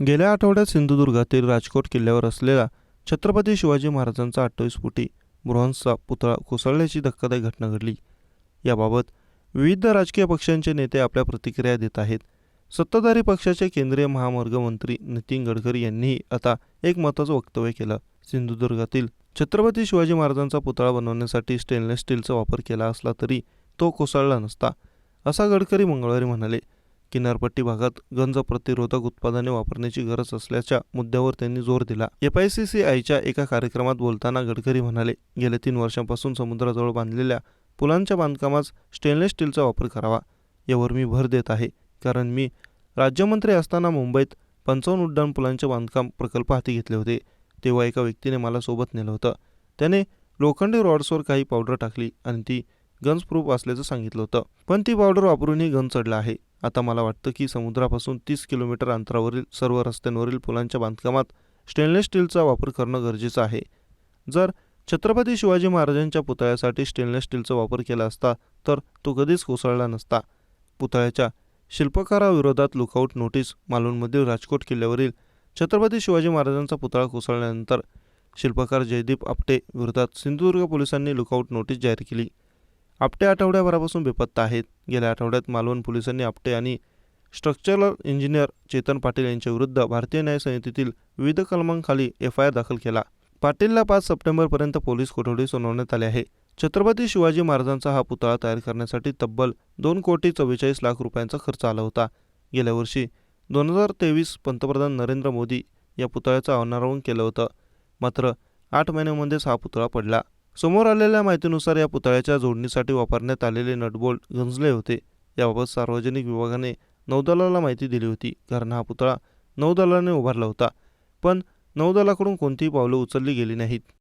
गेल्या आठवड्यात सिंधुदुर्गातील राजकोट किल्ल्यावर असलेला छत्रपती शिवाजी महाराजांचा अठ्ठावीस फुटी ब्रॉन्झचा पुतळा कोसळल्याची धक्कादायक घटना घडली. याबाबत विविध राजकीय पक्षांचे नेते आपल्या प्रतिक्रिया देत आहेत. सत्ताधारी पक्षाचे केंद्रीय महामार्ग मंत्री नितीन गडकरी यांनीही आता एक महत्त्वाचं वक्तव्य केलं. सिंधुदुर्गातील छत्रपती शिवाजी महाराजांचा पुतळा बनवण्यासाठी स्टेनलेस स्टीलचा वापर केला असला तरी तो कोसळला नसता असा गडकरी मंगळवारी म्हणाले. किनारपट्टी भागात गंज प्रतिरोधक उत्पादने वापरण्याची गरज असल्याच्या मुद्द्यावर त्यांनी जोर दिला. एफ आय सी सी आयच्या एका कार्यक्रमात बोलताना गडकरी म्हणाले गेल्या तीन वर्षांपासून समुद्राजवळ बांधलेल्या पुलांच्या बांधकामात स्टेनलेस स्टीलचा वापर करावा. यावर मी भर देत आहे. कारण मी राज्यमंत्री असताना मुंबईत पंचावन्न उड्डाण पुलांचे बांधकाम प्रकल्प हाती घेतले होते. तेव्हा एका व्यक्तीने मला सोबत नेलं होतं. त्याने लोखंडी रॉड्सवर काही पावडर टाकली आणि ती गन्स प्रूफ असल्याचं सांगितलं होतं. पण ती पावडर वापरूनही गन चढला आहे. आता मला वाटतं की समुद्रापासून तीस किलोमीटर अंतरावरील सर्व रस्त्यांवरील पुलांच्या बांधकामात स्टेनलेस स्टीलचा वापर करणं गरजेचं आहे. जर छत्रपती शिवाजी महाराजांच्या पुतळ्यासाठी स्टेनलेस स्टीलचा वापर केला असता तर तो कधीच कोसळला नसता. पुतळ्याच्या शिल्पकाराविरोधात लुकआउट नोटीस मालवणमधील राजकोट किल्ल्यावरील छत्रपती शिवाजी महाराजांचा पुतळा कोसळल्यानंतर शिल्पकार जयदीप आपटे विरोधात सिंधुदुर्ग पोलिसांनी लुकआउट नोटीस जाहीर केली. आपटे आठवड्याभरापासून बेपत्ता आहेत. गेल्या आठवड्यात मालवण पोलिसांनी आपटे आणि स्ट्रक्चरल इंजिनियर चेतन पाटील यांच्या विरुद्ध भारतीय न्याय समितीतील विविध कलमांखाली एफ आय आर दाखल केला. पाटीलला पाच सप्टेंबरपर्यंत पोलीस कोठडी सुनावण्यात आले आहे. छत्रपती शिवाजी महाराजांचा हा पुतळा तयार करण्यासाठी तब्बल दोन कोटी चव्वेचाळीस लाख रुपयांचा खर्च आला होता. गेल्या वर्षी दोन हजार तेवीस पंतप्रधान नरेंद्र मोदी या पुतळ्याचं अनावरण केलं होतं. मात्र आठ महिन्यांमध्येच हा पुतळा पडला. समोर आलेल्या माहितीनुसार या पुतळ्याच्या जोडणीसाठी वापरण्यात आलेले नटबोल्ट गंजले होते. याबाबत सार्वजनिक विभागाने नौदलाला माहिती दिली होती. कारण हा पुतळा नौदलाने उभारला होता. पण नौदलाकडून कोणतीही पावलं उचलली गेली नाहीत.